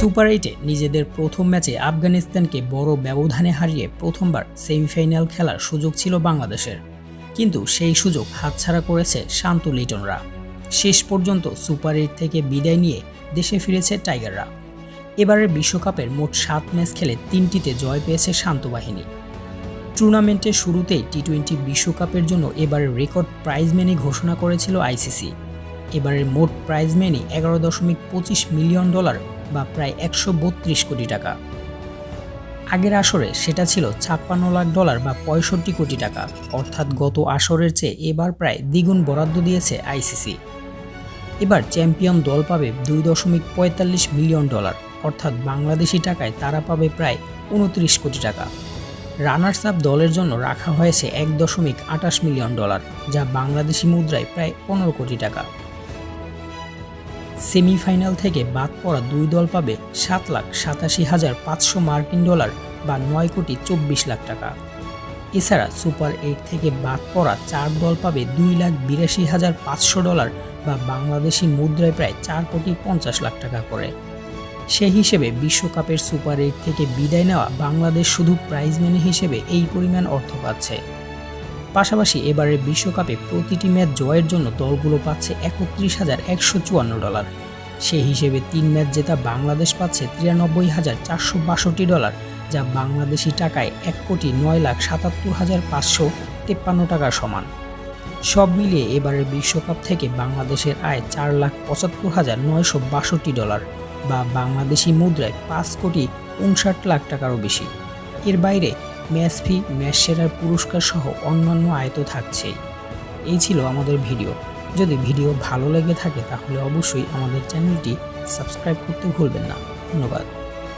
Super এইটে নিজেদের প্রথম ম্যাচে আফগানিস্তানকে বড় ব্যবধানে হারিয়ে প্রথমবার সেমিফাইনাল খেলার সুযোগ ছিল বাংলাদেশের। কিন্তু সেই সুযোগ হাতছাড়া করেছে শান্ত লিটনরা। শেষ পর্যন্ত সুপার এইট থেকে বিদায় নিয়ে দেশে ফিরেছে টাইগাররা। এবারের বিশ্বকাপের মোট সাত ম্যাচ খেলে তিনটিতে জয় পেয়েছে শান্ত বাহিনী। টুর্নামেন্টের শুরুতেই টি টোয়েন্টি বিশ্বকাপের জন্য এবারের রেকর্ড প্রাইজ মেনি ঘোষণা করেছিল আইসিসি। এবারের মোট প্রাইজ মেনি এগারো দশমিক পঁচিশ মিলিয়ন ডলার বা প্রায় একশো বত্রিশ কোটি টাকা। আগের আসরে সেটা ছিল ছাপ্পান্ন লাখ ডলার বা পঁয়ষট্টি কোটি টাকা, অর্থাৎ গত আসরের চেয়ে এবার প্রায় দ্বিগুণ বরাদ্দ দিয়েছে আইসিসি। এবার চ্যাম্পিয়ন দল পাবে দুই দশমিক পঁয়তাল্লিশ মিলিয়ন ডলার, অর্থাৎ বাংলাদেশি টাকায় তারা পাবে প্রায় উনত্রিশ কোটি টাকা। রানার্স আপ দলের জন্য রাখা হয়েছে এক দশমিক আটাশ মিলিয়ন ডলার, যা বাংলাদেশি মুদ্রায় প্রায় পনেরো কোটি টাকা। সেমিফাইনাল থেকে বাদ পড়া দুই দল পাবে সাত লাখ সাতাশি হাজার পাঁচশো মার্কিন ডলার বা নয় কোটি চব্বিশ লাখ টাকা। এছাড়া সুপার এইট থেকে বাদ পড়া চার দল পাবে দুই লাখ বিরাশি হাজার পাঁচশো ডলার বা বাংলাদেশি মুদ্রায় প্রায় চার কোটি পঞ্চাশ লাখ টাকা করে। সেই হিসেবে বিশ্বকাপের সুপার এইট থেকে বিদায় নেওয়া বাংলাদেশ শুধু প্রাইজ মানি হিসেবে এই পরিমাণ অর্থ পাচ্ছে। পাশাপাশি এবারের বিশ্বকাপে প্রতিটি ম্যাচ জয়ের জন্য দলগুলো পাচ্ছে একত্রিশ হাজার একশো চুয়ান্ন ডলার। সে হিসেবে তিন ম্যাচ জেতা বাংলাদেশ পাচ্ছে তিরানব্বই হাজার চারশো বাষট্টি ডলার, যা বাংলাদেশি টাকায় এক কোটি নয় লাখ সাতাত্তর হাজার পাঁচশো তেপ্পান্ন টাকার সমান। সব মিলিয়ে এবারের বিশ্বকাপ থেকে বাংলাদেশের আয় চার লাখ পঁচাত্তর হাজার নয়শো বাষট্টি ডলার বা বাংলাদেশি মুদ্রায় পাঁচ কোটি উনষাট লাখ টাকারও বেশি। এর বাইরে ম্যাচ ফি ম্যাচ সেরার পুরস্কার সহ অন্যান্য আয়ত থাকছেই এই ছিল আমাদের ভিডিও। যদি ভিডিও ভালো লেগে থাকে তাহলে অবশ্যই আমাদের চ্যানেলটি সাবস্ক্রাইব করতে ভুলবেন না। ধন্যবাদ।